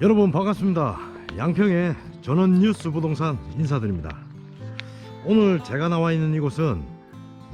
여러분 반갑습니다. 양평의 전원 뉴스 부동산 인사드립니다. 오늘 제가 나와 있는 이곳은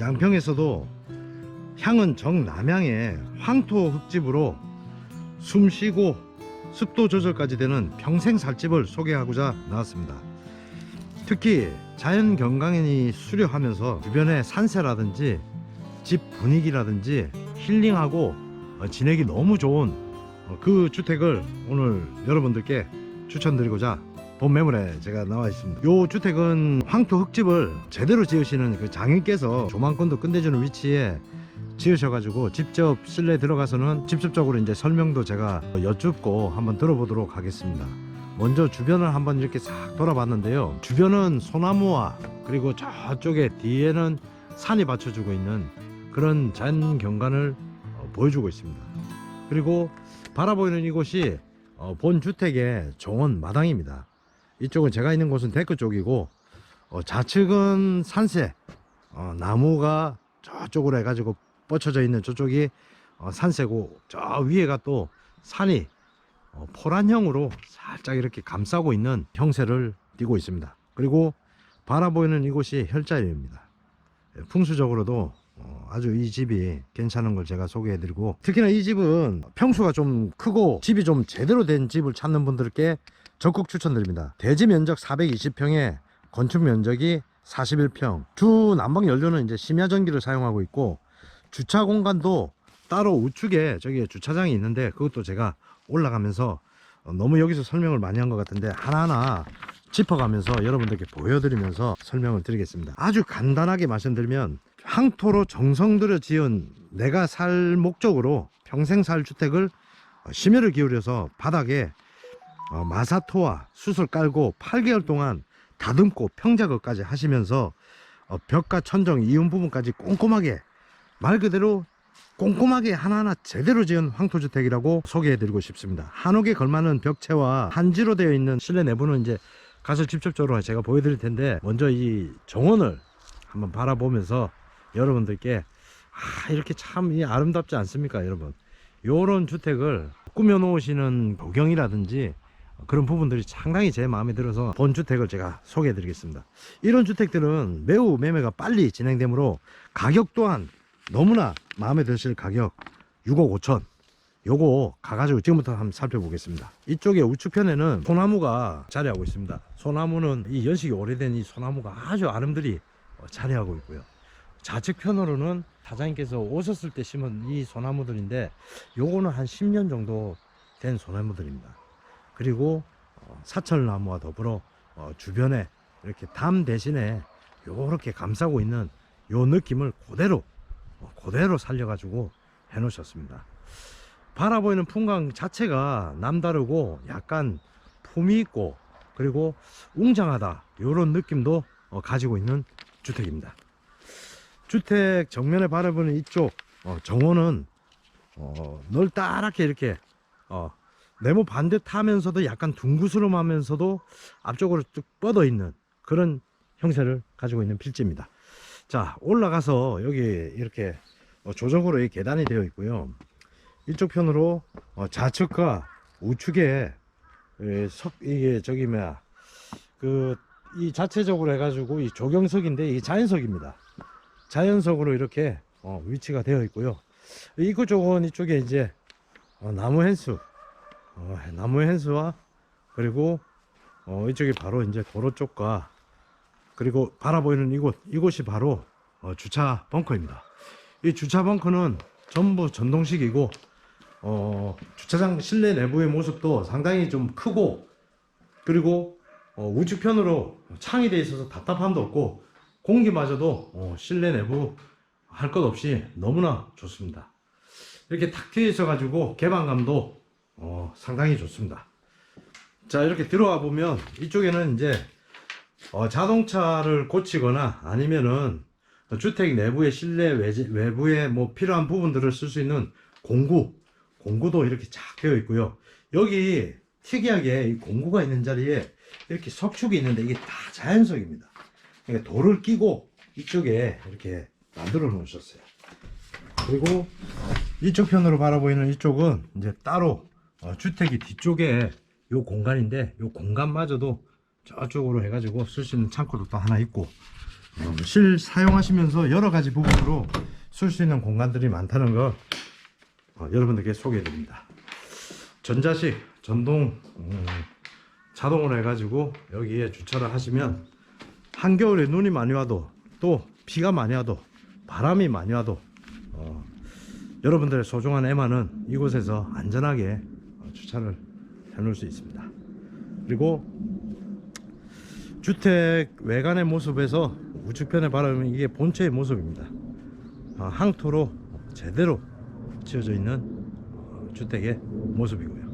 양평에서도 향은 정남향의 황토 흙집으로 숨쉬고 습도 조절까지 되는 평생 살집을 소개하고자 나왔습니다. 특히 자연 경관이 수려하면서 주변의 산세라든지 집 분위기라든지 힐링하고 어, 지내기 너무 좋은 어, 그 주택을 오늘 여러분들께 추천드리고자 본 매물에 제가 나와 있습니다. 요 주택은 황토 흙집을 제대로 지으시는 그 장인께서 조망권도 끝내주는 위치에 지으셔가지고 직접 실내 들어가서는 직접적으로 이제 설명도 제가 여쭙고 한번 들어보도록 하겠습니다. 먼저 주변을 한번 이렇게 싹 돌아봤는데요. 주변은 소나무와 그리고 저쪽에 뒤에는 산이 받쳐주고 있는 그런 자연 경관을 어, 보여주고 있습니다. 그리고 바라보이는 이곳이 어, 본 주택의 정원 마당입니다. 이쪽은 제가 있는 곳은 데크 쪽이고 어, 좌측은 산세 어, 나무가 저쪽으로 해가지고 뻗쳐져 있는 저쪽이 어, 산세고 저 위에가 또 산이 어, 포란형으로 살짝 이렇게 감싸고 있는 형세를 띠고 있습니다. 그리고 바라보이는 이곳이 혈자리입니다. 예, 풍수적으로도 어, 아주 이 집이 괜찮은 걸 제가 소개해 드리고 특히나 이 집은 평수가 좀 크고 집이 좀 제대로 된 집을 찾는 분들께 적극 추천드립니다. 대지 면적 420평에 건축 면적이 41평. 주 난방 연료는 이제 심야 전기를 사용하고 있고 주차 공간도 따로 우측에 저기 주차장이 있는데 그것도 제가 올라가면서 어, 너무 여기서 설명을 많이 한 것 같은데 하나하나 짚어가면서 여러분들께 보여드리면서 설명을 드리겠습니다. 아주 간단하게 말씀드리면 황토로 정성 들여 지은 내가 살 목적으로 평생 살 주택을 어, 심혈을 기울여서 바닥에 어, 마사토와 숯을 깔고 8개월 동안 다듬고 평작업까지 하시면서 어, 벽과 천정 이음 부분까지 꼼꼼하게 말 그대로 꼼꼼하게 하나하나 제대로 지은 황토주택이라고 소개해드리고 싶습니다. 한옥에 걸맞는 벽체와 한지로 되어 있는 실내 내부는 이제 가서 직접적으로 제가 보여드릴 텐데 먼저 이 정원을 한번 바라보면서 여러분들께 아 이렇게 참이 아름답지 않습니까 여러분? 요런 주택을 꾸며 놓으시는 조경이라든지 그런 부분들이 상당히 제 마음에 들어서 본 주택을 제가 소개해 드리겠습니다. 이런 주택들은 매우 매매가 빨리 진행되므로 가격 또한 너무나 마음에 드실 가격 6억 5천. 요거 가가지고 지금부터 한번 살펴보겠습니다. 이쪽에 우측편에는 소나무가 자리하고 있습니다. 소나무는 이 연식이 오래된 이 소나무가 아주 아름드리 어, 자리하고 있고요 좌측편으로는 사장님께서 오셨을 때 심은 이 소나무들인데 요거는 한 10년 정도 된 소나무들입니다 그리고 어, 사철나무와 더불어 어, 주변에 이렇게 담 대신에 요렇게 감싸고 있는 요 느낌을 그대로 어, 그대로 살려가지고 해놓으셨습니다. 바라보이는 풍광 자체가 남다르고 약간 품이 있고 그리고 웅장하다 이런 느낌도 어, 가지고 있는 주택입니다. 주택 정면에 바라보는 이쪽 어, 정원은 어, 넓다랗게 이렇게 어, 네모 반듯하면서도 약간 둥그스름하면서도 앞쪽으로 쭉 뻗어 있는 그런 형태를 가지고 있는 필지입니다. 자 올라가서 여기 이렇게 어, 조적으로 이 계단이 되어 있고요. 이쪽 편으로 어, 좌측과 우측에 에, 석 이게 저기 뭐야 그 이 자체적으로 해가지고 이 조경석인데 이 자연석입니다. 자연석으로 이렇게 어, 위치가 되어 있고요. 이구 쪽은 이쪽에 이제 어, 나무 헨수 어, 나무 헨수와 그리고 어, 이쪽이 바로 이제 도로 쪽과 그리고 바라보이는 이곳 이곳이 바로 어, 주차 벙커입니다. 이 주차 벙커는 전부 전동식이고 어, 주차장 실내 내부의 모습도 상당히 좀 크고 그리고 어, 우측편으로 창이 되어 있어서 답답함도 없고 공기마저도 어, 실내 내부 할 것 없이 너무나 좋습니다. 이렇게 탁 트여 있어 가지고 개방감도 어, 상당히 좋습니다. 자 이렇게 들어와 보면 이쪽에는 이제 어, 자동차를 고치거나 아니면은 주택 내부의 실내 외지, 외부에 뭐 필요한 부분들을 쓸 수 있는 공구 공구도 이렇게 쫙 되어 있고요 여기 특이하게 이 공구가 있는 자리에 이렇게 석축이 있는데 이게 다 자연석입니다 그러니까 돌을 끼고 이쪽에 이렇게 만들어 놓으셨어요 그리고 이쪽 편으로 바라보이는 이쪽은 이제 따로 어, 주택이 뒤쪽에 요 공간인데 요 공간마저도 저쪽으로 해가지고 쓸 수 있는 창고도 또 하나 있고 어, 실 사용하시면서 여러 가지 부분으로 쓸 수 있는 공간들이 많다는 거 어, 여러분들께 소개해 드립니다. 전자식 전동 음, 자동으로 해가지고 여기에 주차를 하시면 한겨울에 눈이 많이 와도 또 비가 많이 와도 바람이 많이 와도 어, 여러분들의 소중한 애마는 이곳에서 안전하게 어, 주차를 해놓을 수 있습니다. 그리고 주택 외관의 모습에서 우측편에 바라보면 이게 본체의 모습입니다. 아, 항토로 제대로 지어져 있는 어, 주택의 모습이고요.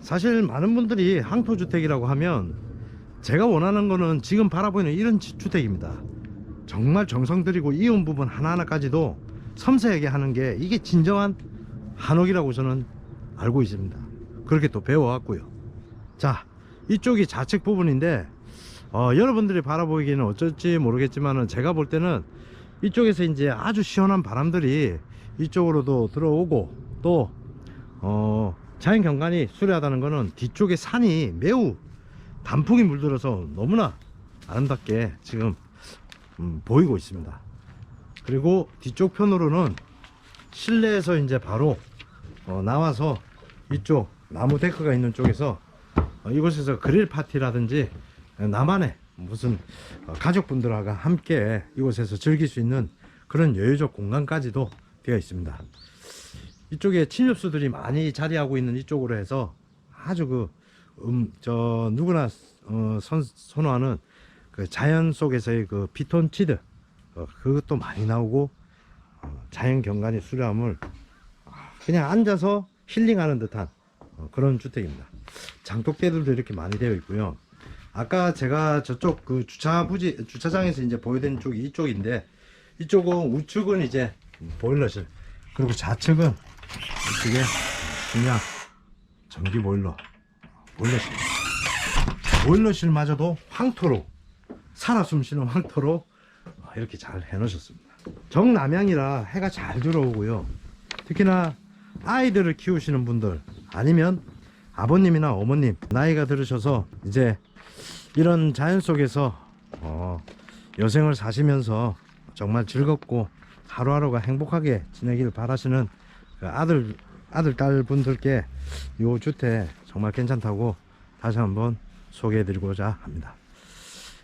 사실 많은 분들이 항토 주택이라고 하면 제가 원하는 거는 지금 바라보이는 이런 지- 주택입니다. 정말 정성 들이고 이온 부분 하나하나까지도 섬세하게 하는 게 이게 진정한 한옥이라고 저는 알고 있습니다. 그렇게 또 배워왔고요. 자, 이쪽이 좌측 부분인데 어, 여러분들이 바라보기에는 어쩔지 모르겠지만은 제가 볼 때는 이쪽에서 이제 아주 시원한 바람들이 이쪽으로도 들어오고 또 어, 자연 경관이 수려하다는 거는 뒤쪽에 산이 매우 단풍이 물들어서 너무나 아름답게 지금 음, 보이고 있습니다. 그리고 뒤쪽 편으로는 실내에서 이제 바로 어, 나와서 이쪽 나무 데크가 있는 쪽에서 어, 이곳에서 그릴 파티라든지 어, 나만의 무슨 어, 가족분들과 함께 이곳에서 즐길 수 있는 그런 여유적 공간까지도 되어 있습니다. 이쪽에 침엽수들이 많이 자리하고 있는 이쪽으로 해서 아주 그, 음, 저, 누구나, 어, 선, 선호하는 그 자연 속에서의 그 피톤치드, 어, 그것도 많이 나오고, 어, 자연 경관의 수려함을 아, 그냥 앉아서 힐링하는 듯한 어, 그런 주택입니다. 장독대들도 이렇게 많이 되어 있고요. 아까 제가 저쪽 그 주차 부지, 주차장에서 이제 보여드린 쪽이 이쪽인데, 이쪽은 우측은 이제 보일러실, 그리고 좌측은 이쪽에 그냥 전기 보일러 보일러실 보일러실마저도 황토로 살아 숨쉬는 황토로 이렇게 잘 해놓으셨습니다. 정남향이라 해가 잘 들어오고요. 특히나 아이들을 키우시는 분들 아니면 아버님이나 어머님 나이가 들으셔서 이제 이런 자연 속에서 어, 여생을 사시면서 정말 즐겁고 하루하루가 행복하게 지내길 바라시는 그 아들 아들 딸 분들께 이 주택 정말 괜찮다고 다시 한번 소개해 드리고자 합니다.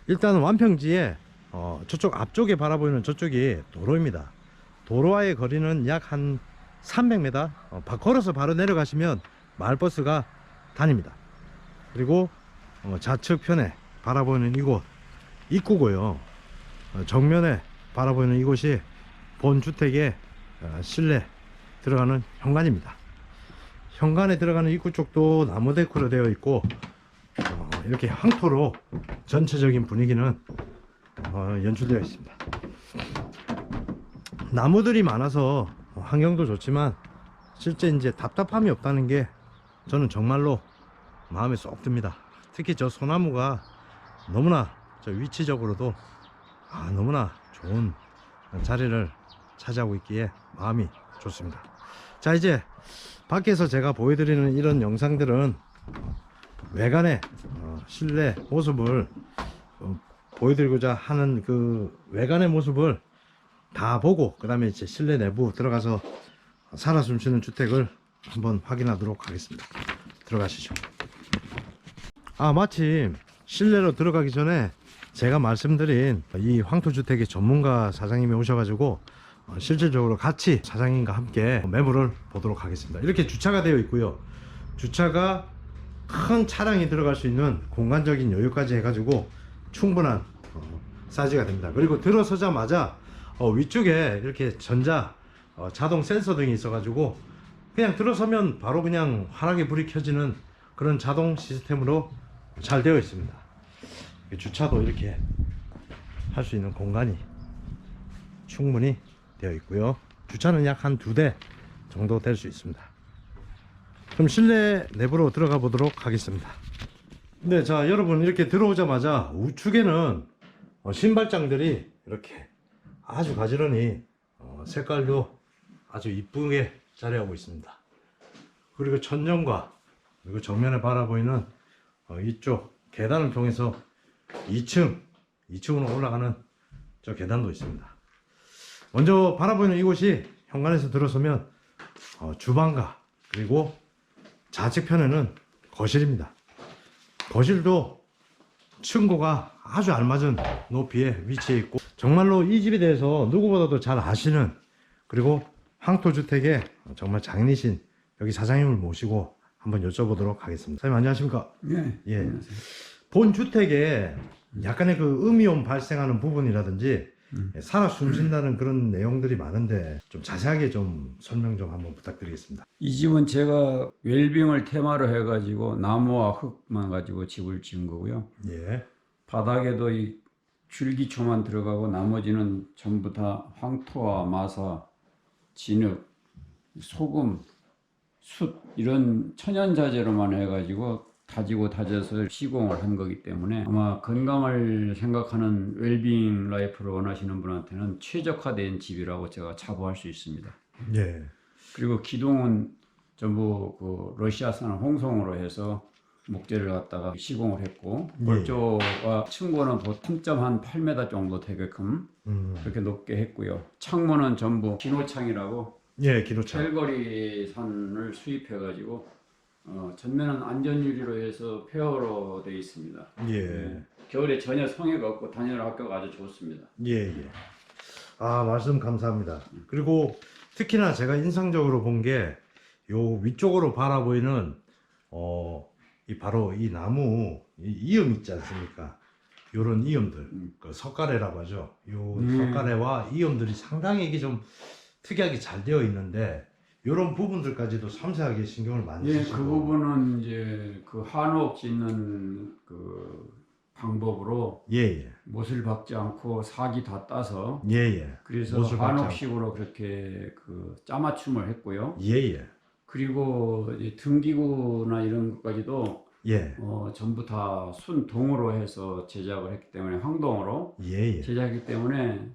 일단 완평지에 어, 저쪽 앞쪽에 바라보이는 저쪽이 도로입니다. 도로와의 거리는 약 한 300m. 어, 바- 걸어서 바로 내려가시면 마을버스가 다닙니다. 그리고 어, 좌측 편에 바라보이는 이곳 입구고요. 어, 정면에 바라보이는 이곳이 본 주택의 어, 실내 들어가는 현관입니다. 현관에 들어가는 입구 쪽도 나무 데코로 되어 있고 어, 이렇게 황토로 전체적인 분위기는 어, 연출되어 있습니다. 나무들이 많아서 환경도 좋지만 실제 이제 답답함이 없다는 게 저는 정말로 마음에 쏙 듭니다. 특히 저 소나무가 너무나 저 위치적으로도 아, 너무나 좋은 자리를 차지하고 있기에 마음이 좋습니다. 자 이제 밖에서 제가 보여드리는 이런 영상들은 외관의 어, 실내 모습을 어, 보여드리고자 하는 그 외관의 모습을 다 보고 그 다음에 이제 실내 내부 들어가서 살아 숨쉬는 주택을 한번 확인하도록 하겠습니다. 들어가시죠. 아 마침 실내로 들어가기 전에 제가 말씀드린 이 황토주택의 전문가 사장님이 오셔가지고 어, 실질적으로 같이 사장님과 함께 매물을 보도록 하겠습니다. 이렇게 주차가 되어 있고요. 주차가 큰 차량이 들어갈 수 있는 공간적인 여유까지 해가지고 충분한 어, 사이즈가 됩니다. 그리고 들어서자마자 어, 위쪽에 이렇게 전자 어, 자동 센서 등이 있어 가지고 그냥 들어서면 바로 그냥 환하게 불이 켜지는 그런 자동 시스템으로 잘 되어 있습니다. 주차도 이렇게 할 수 있는 공간이 충분히 되어 있고요. 주차는 약 한 두 대 정도 될 수 있습니다. 그럼 실내 내부로 들어가 보도록 하겠습니다. 네, 자 여러분 이렇게 들어오자마자 우측에는 어, 신발장들이 이렇게 아주 가지런히 어, 색깔도 아주 이쁘게 자리하고 있습니다. 그리고 천정과 그리고 정면에 바라보이는 어, 이쪽 계단을 통해서 2층, 2층으로 올라가는 저 계단도 있습니다. 먼저 바라보이는 이곳이 현관에서 들어서면 어, 주방과 그리고 좌측편에는 거실입니다. 거실도 층고가 아주 알맞은 높이에 위치해 있고 정말로 이 집에 대해서 누구보다도 잘 아시는 그리고 황토주택의 정말 장인이신 여기 사장님을 모시고 한번 여쭤보도록 하겠습니다. 사장님 안녕하십니까? 예. 예. 안녕하세요. 본 주택에 약간의 그 음이온 발생하는 부분이라든지 음. 살아 숨쉰다는 그런 내용들이 많은데 좀 자세하게 좀 설명 좀 한번 부탁드리겠습니다. 이 집은 제가 웰빙을 테마로 해가지고 나무와 흙만 가지고 집을 지은 거고요. 예. 바닥에도 이 줄기초만 들어가고 나머지는 전부 다 황토와 마사, 진흙, 소금, 숯 이런 천연 자재로만 해가지고 다지고 다져서 시공을 한 거기 때문에 아마 건강을 생각하는 웰빙 라이프를 원하시는 분한테는 최적화된 집이라고 제가 자부할 수 있습니다. 예. 그리고 기둥은 전부 그 러시아산 홍송으로 해서 목재를 갖다가 시공을 했고 예. 골조와 층고는 보통 3.8m 정도 되게끔 음. 그렇게 높게 했고요. 창문은 전부 기노창이라고 예, 기도차. 첼거리 산을 수입해 가지고 어, 전면은 안전유리로 해서 폐허로 되어 있습니다. 예. 네. 겨울에 전혀 성해가 없고 다니는 학교가 아주 좋습니다. 예, 예. 아, 말씀 감사합니다. 그리고 특히나 제가 인상적으로 본 게 요 위쪽으로 바라보이는 어, 이 바로 이 나무 이 이음 있지 않습니까? 요런 이음들, 음. 그 석가래라고 하죠. 요 네. 석가래와 이음들이 상당히 이게 좀 특이하게 잘 되어 있는데 요런 부분들까지도 섬세하게 신경을 많이 예, 쓰시고 그 부분은 이제 그 한옥 짓는 그 방법으로 예, 예. 못을 박지 않고 사기 다 따서 예, 예. 그래서 못을 박지 한옥식으로 그렇게 그 짜맞춤을 했고요. 예, 예. 그리고 이제 등기구나 이런 것까지도 예. 어, 전부 다 순동으로 해서 제작을 했기 때문에 황동으로 예, 예. 제작했기 때문에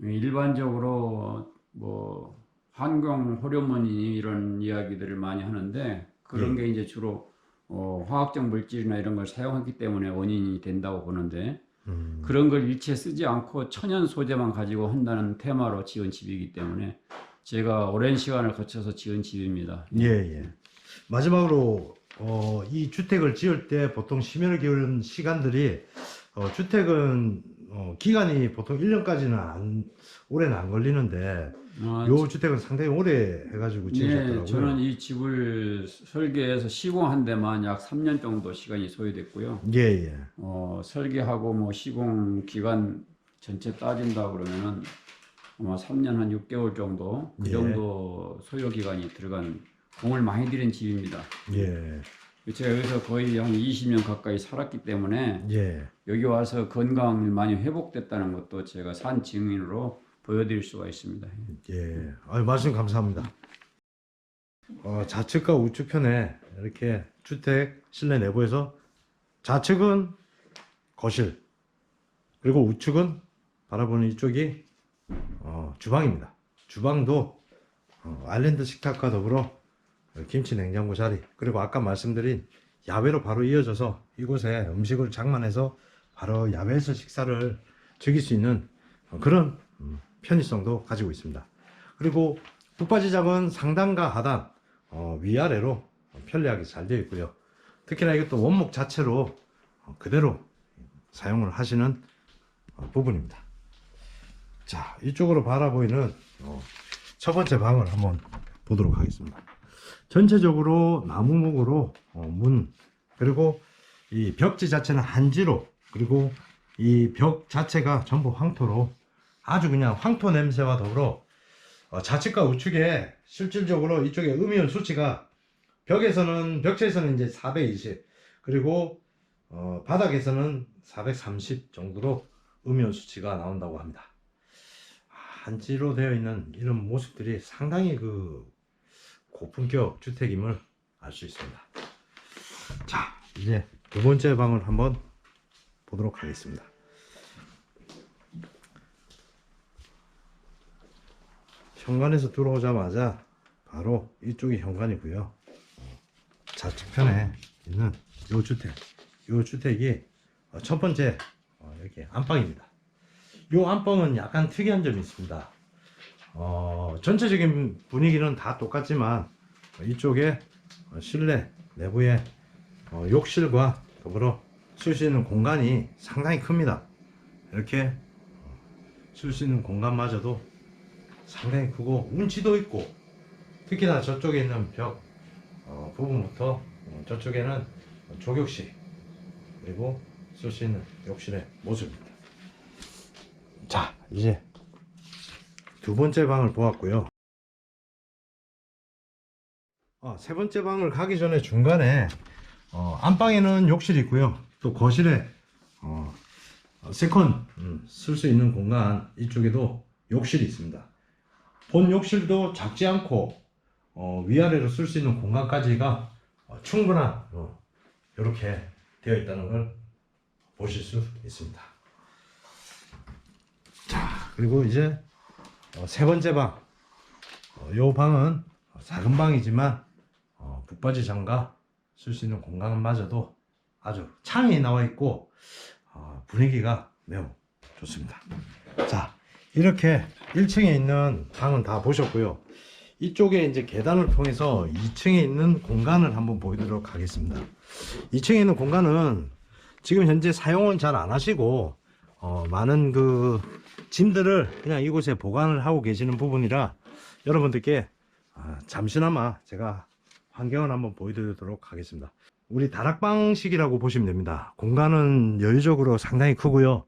일반적으로 뭐 환경 호르몬이 이런 이야기들을 많이 하는데 그런 예. 게 이제 주로 어, 화학적 물질이나 이런 걸 사용했기 때문에 원인이 된다고 보는데 음. 그런 걸 일체 쓰지 않고 천연 소재만 가지고 한다는 테마로 지은 집이기 때문에 제가 오랜 시간을 거쳐서 지은 집입니다. 예, 예. 마지막으로 어, 이 주택을 지을 때 보통 심혈을 기울이는 시간들이 어, 주택은 어, 기간이 보통 1년까지는 안, 오래는 안 걸리는데 아, 요 주택은 상당히 오래 해가지고 지으셨더라고요. 네, 저는 이 집을 설계해서 시공한 데만 약 3년 정도 시간이 소요됐고요. 예, 예. 어, 설계하고 뭐 시공 기간 전체 따진다 그러면은 아마 3년 한 6개월 정도 그 예. 정도 소요 기간이 들어간 공을 많이 들인 집입니다. 예, 제가 여기서 거의 한 20년 가까이 살았기 때문에 예. 여기 와서 건강이 많이 회복됐다는 것도 제가 산 증인으로 보여드릴 수가 있습니다. 예. 아유, 말씀 감사합니다. 어, 좌측과 우측편에 이렇게 주택 실내 내부에서 좌측은 거실, 그리고 우측은 바라보는 이쪽이 어, 주방입니다. 주방도 어, 아일랜드 식탁과 더불어 김치 냉장고 자리, 그리고 아까 말씀드린 야외로 바로 이어져서 이곳에 음식을 장만해서 바로 야외에서 식사를 즐길 수 있는 어, 그런 음, 편의성도 가지고 있습니다. 그리고 북바지장은 상단과 하단 어, 위아래로 편리하게 잘 되어 있고요. 특히나 이것도 원목 자체로 어, 그대로 사용을 하시는 어, 부분입니다. 자, 이쪽으로 바라보이는 어, 첫 번째 방을 한번 보도록 하겠습니다. 전체적으로 나무목으로 어, 문 그리고 이 벽지 자체는 한지로 그리고 이 벽 자체가 전부 황토로 아주 그냥 황토 냄새와 더불어 어, 좌측과 우측에 실질적으로 이쪽에 음이온 수치가 벽에서는 벽체에서는 이제 420 그리고 어, 바닥에서는 430 정도로 음이온 수치가 나온다고 합니다. 아, 한지로 되어 있는 이런 모습들이 상당히 그 고품격 주택임을 알 수 있습니다. 자, 이제 두 번째 방을 한번 보도록 하겠습니다. 현관에서 들어오자마자 바로 이쪽이 현관이고요. 좌측편에 있는 요 주택, 요 주택이 어, 첫 번째 어, 여기 안방입니다. 요 안방은 약간 특이한 점이 있습니다. 어, 전체적인 분위기는 다 똑같지만 어, 이쪽에 어, 실내 내부에 어, 욕실과 더불어 쓸 수 있는 공간이 상당히 큽니다. 이렇게 쓸 수 있는 공간마저도 상당히 크고 운치도 있고 특히나 저쪽에 있는 벽 어, 부분부터 어, 저쪽에는 조격실 그리고 쓸 수 있는 욕실의 모습입니다. 자 이제 두 번째 방을 보았고요. 어, 세 번째 방을 가기 전에 중간에 어, 안방에는 욕실이 있고요. 또 거실에 어, 어, 세컨 쓸수 있는 공간 이쪽에도 욕실이 있습니다. 본 욕실도 작지 않고 어, 위아래로 쓸 수 있는 공간까지가 어, 충분한 이렇게 되어 있다는 걸 보실 수 있습니다. 자 그리고 이제 어, 세 번째 방. 어, 요 방은 작은 방이지만 어, 북바지 장가 쓸수 있는 공간마저도 아주 창이 나와 있고 어, 분위기가 매우 좋습니다. 자 이렇게 1층에 있는 방은 다 보셨고요. 이쪽에 이제 계단을 통해서 2층에 있는 공간을 한번 보여드리도록 하겠습니다. 2층에 있는 공간은 지금 현재 사용은 잘 안 하시고 어, 많은 그 짐들을 그냥 이곳에 보관을 하고 계시는 부분이라 여러분들께 아, 잠시나마 제가 환경을 한번 보여드리도록 하겠습니다. 우리 다락방식이라고 보시면 됩니다. 공간은 여유적으로 상당히 크고요.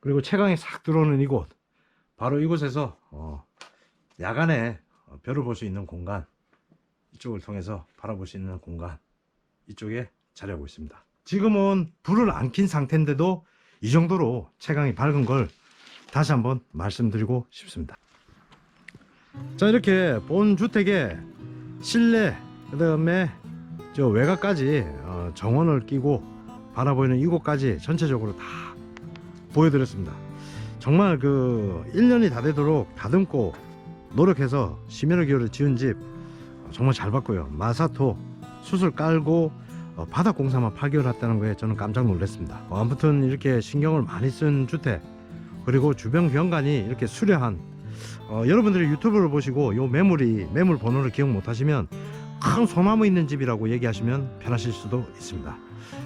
그리고 채광이 싹 들어오는 이곳, 바로 이곳에서 어, 야간에 어, 별을 볼 수 있는 공간, 이쪽을 통해서 바라볼 수 있는 공간, 이쪽에 자리하고 있습니다. 지금은 불을 안 킨 상태인데도 이 정도로 채광이 밝은 걸 다시 한번 말씀드리고 싶습니다. 자 이렇게 본 주택의 실내 그 다음에 저 외곽까지 어, 정원을 끼고 바라보이는 이곳까지 전체적으로 다 보여드렸습니다. 정말 그 1년이 다 되도록 다듬고 노력해서 심혈을 기울여 지은 집 어, 정말 잘 봤고요. 마사토 수술 깔고 어, 바닥 공사만 8개월 했다는 거에 저는 깜짝 놀랐습니다. 어, 아무튼 이렇게 신경을 많이 쓴 주택 그리고 주변 경관이 이렇게 수려한 어, 여러분들이 유튜브를 보시고 요 매물이 매물 번호를 기억 못 하시면 큰 소나무 있는 집이라고 얘기하시면 편하실 수도 있습니다.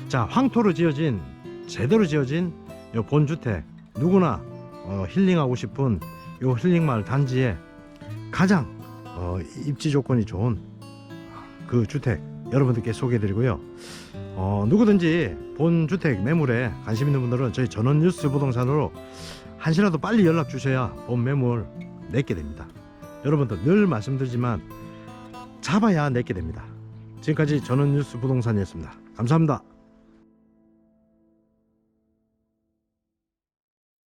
자, 황토로 지어진 제대로 지어진 요 본주택 누구나 어, 힐링하고 싶은 요 힐링마을 단지에 가장 어, 입지 조건이 좋은 그 주택 여러분들께 소개해드리고요. 어, 누구든지 본 주택 매물에 관심 있는 분들은 저희 전원뉴스 부동산으로 한시라도 빨리 연락 주셔야 본 매물 내게 됩니다. 여러분들 늘 말씀드리지만 잡아야 내게 됩니다. 지금까지 전원뉴스 부동산이었습니다. 감사합니다.